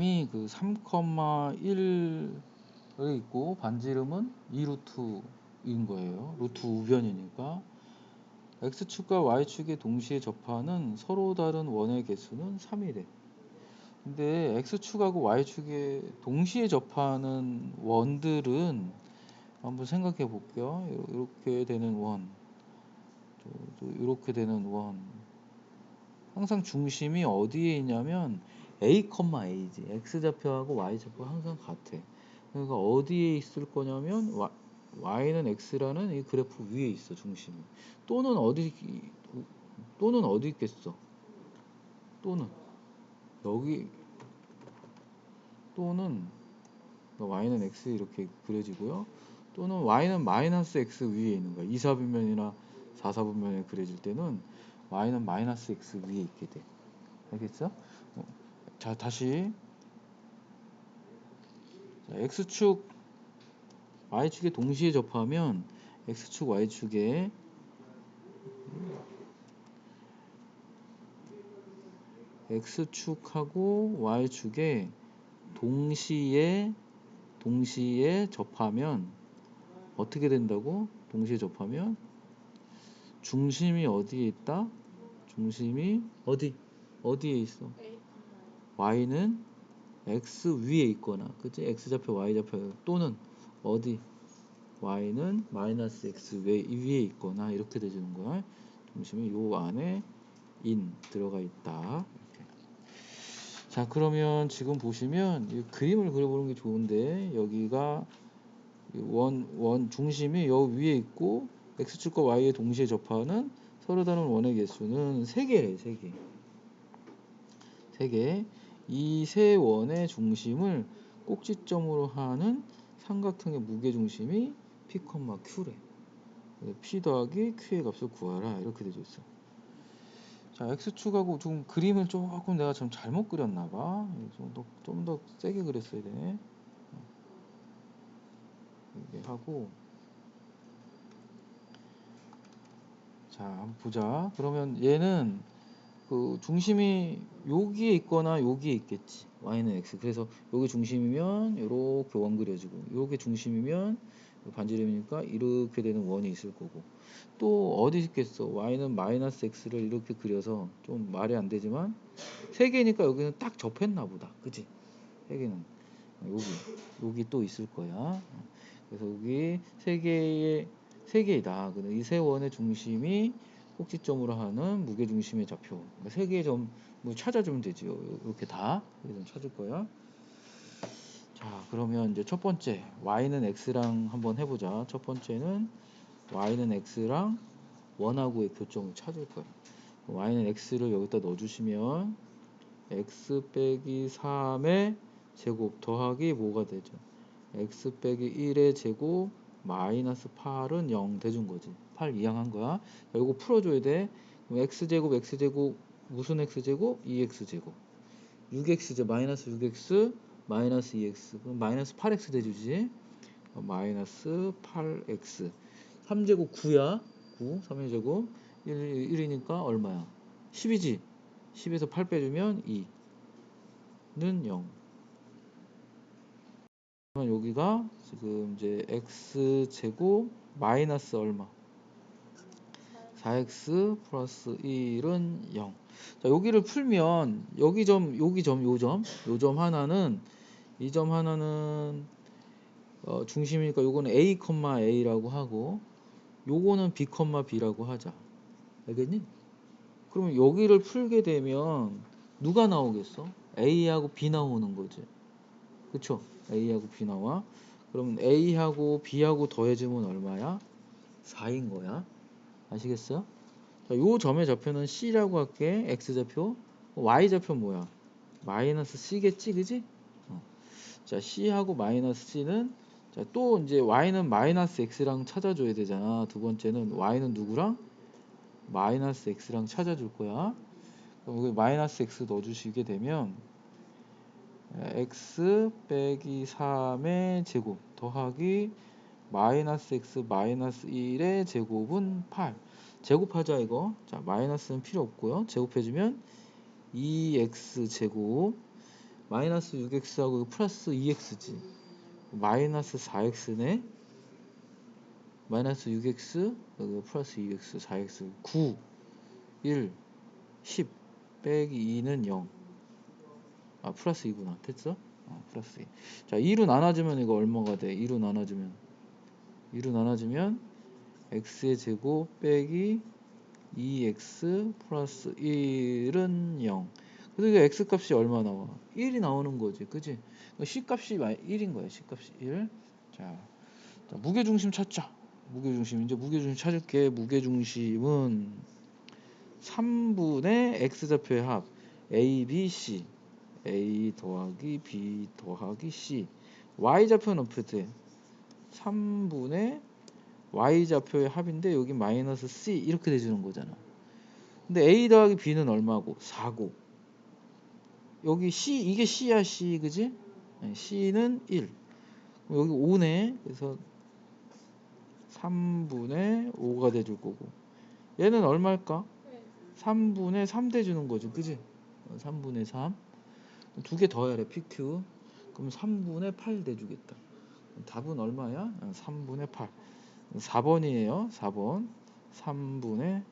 그 3,1을 있고 반지름은 2루트인 거예요. 루트 우변이니까 x축과 y축의 동시에 접하는 서로 다른 원의 개수는 3이래. 근데 x축하고 y축에 동시에 접하는 원들은 한번 생각해 볼게요. 이렇게 되는 원, 또 이렇게 되는 원. 항상 중심이 어디에 있냐면 a, a지. x 좌표하고 y 좌표 항상 같아. 그러니까 어디에 있을 거냐면 y는 x라는 이 그래프 위에 있어 중심이. 또는 어디 또는 어디 있겠어? 또는 여기 또는 y는 x 이렇게 그려지고요. 또는 y는 마이너스 x 위에 있는 거야. 2, 4분면이나 4, 4분면에 그려질 때는 y는 마이너스 x 위에 있게 돼. 알겠어? 어, 자, 다시 자, x축 y축에 동시에 접하면 x축 y축에 x축하고 y축에 동시에 동시에 접하면 어떻게 된다고? 동시에 접하면 중심이 어디에 있다? 중심이 어디? 어디에 있어? Y는 x 위에 있거나 그치? x 좌표 y 좌표 또는 어디? y는 마이너스 x 위에 있거나 이렇게 되는 거야. 중심이 요 안에 인 들어가 있다. 이렇게. 자 그러면 지금 보시면 그림을 그려보는 게 좋은데 여기가 원, 원 중심이 여 위에 있고 x축과 y에 동시에 접하는 서로 다른 원의 개수는 3개래 3개 3개 이 세 원의 중심을 꼭지점으로 하는 삼각형의 무게중심이 P, Q래. P 더하기 Q의 값을 구하라. 이렇게 되어 있어. 자 X축하고 좀 그림을 조금 내가 좀 잘못 그렸나 봐. 좀더 세게 그렸어야 되네. 이렇게 하고. 자 한번 보자. 그러면 얘는 그 중심이 여기에 있거나 여기에 있겠지. y는 x. 그래서 여기 중심이면 이렇게 원 그려지고 이게 중심이면 반지름이니까 이렇게 되는 원이 있을 거고. 또 어디 있겠어? y는 마이너스 x를 이렇게 그려서 좀 말이 안 되지만 세 개니까 여기는 딱 접했나 보다. 그치? 세 개는. 여기 여기 또 있을 거야. 그래서 여기 세 개의 세 개이다. 이세 원의 중심이 꼭지점으로 하는 무게 중심의 좌표. 그러니까 세 개의 점뭐 찾아주면 되지요. 이렇게 다 이렇게 찾을 거야. 자, 그러면 이제 첫 번째 y는 x랑 한번 해보자. 첫 번째는 y는 x랑 원하고의 교점을 찾을 거야. y는 x를 여기다 넣어주시면 x 빼기 3의 제곱 더하기 뭐가 되죠? x 빼기 1의 제곱 마이너스 8은 0 대준 거지. 8 이항한 거야. 이거 풀어줘야 돼. 그럼 x제곱 x제곱 무슨 x제곱? 2x제곱 6x제 마이너스 6x 마이너스 2x 그럼 마이너스 8x 대주지. 어, 마이너스 8x 3제곱 9야. 9 3의 제곱 1, 1이니까 얼마야? 10이지. 10에서 8 빼주면 2는 0 그러면 여기가 지금 이제 x 제곱 마이너스 얼마? 4x 플러스 1은 0. 자, 여기를 풀면 여기 점, 여기 점, 요 점, 요 점 하나는 이 점 하나는 어, 중심이니까 요거는 a, a라고 하고 요거는 b, b라고 하자. 알겠니? 그러면 여기를 풀게 되면 누가 나오겠어? a하고 b 나오는 거지. 그쵸? A하고 B 나와. 그러면 A하고 B하고 더해주면 얼마야? 4인 거야. 아시겠어요? 자, 요 점의 좌표는 C라고 할게. X좌표. Y좌표 뭐야? 마이너스 C겠지, 그지? 어. 자, C하고 마이너스 C는 자, 또 이제 Y는 마이너스 X랑 찾아줘야 되잖아. 두 번째는 Y는 누구랑? 마이너스 X랑 찾아줄 거야. 그럼 여기 마이너스 X 넣어주시게 되면 x 빼기 3의 제곱 더하기 마이너스 x 마이너스 1의 제곱은 8 제곱하자 이거 자 마이너스는 필요 없고요 제곱해주면 2x 제곱 마이너스 6x하고 플러스 2x지. 마이너스 4x네. 마이너스 6x 여기 플러스 2x 4x 9 1 10 빼기 2는 0. 아 플러스 2구나. 됐어? 어, 플러스 2. 자 2로 나눠주면 이거 얼마가 돼? 2로 나눠주면 2로 나눠주면 x의 제곱 빼기 2x 플러스 1은 0. 그래서 이게 x 값이 얼마 나와? 1이 나오는 거지. 그지? c 값이 1인 거야. c 값이 1. 자, 자 무게 중심 찾자. 무게 중심. 이제 무게 중심 찾을게. 무게 중심은 3분의 x 좌표의 합 a, b, c. a 더하기 b 더하기 c. y 좌표는 어떻게 돼? 3분의 y 좌표의 합인데 여기 마이너스 c 이렇게 돼주는 거잖아. 근데 a 더하기 b는 얼마고? 4고. 여기 c 이게 c야 c 그지? 네, c는 1. 그럼 여기 5네. 그래서 3분의 5가 돼줄 거고. 얘는 얼마일까? 3분의 3 돼주는 거죠. 그지? 3분의 3. 두 개 더 해라. PQ. 그럼 3분의 8 돼주겠다. 답은 얼마야? 3분의 8. 4번이에요. 4번. 3분의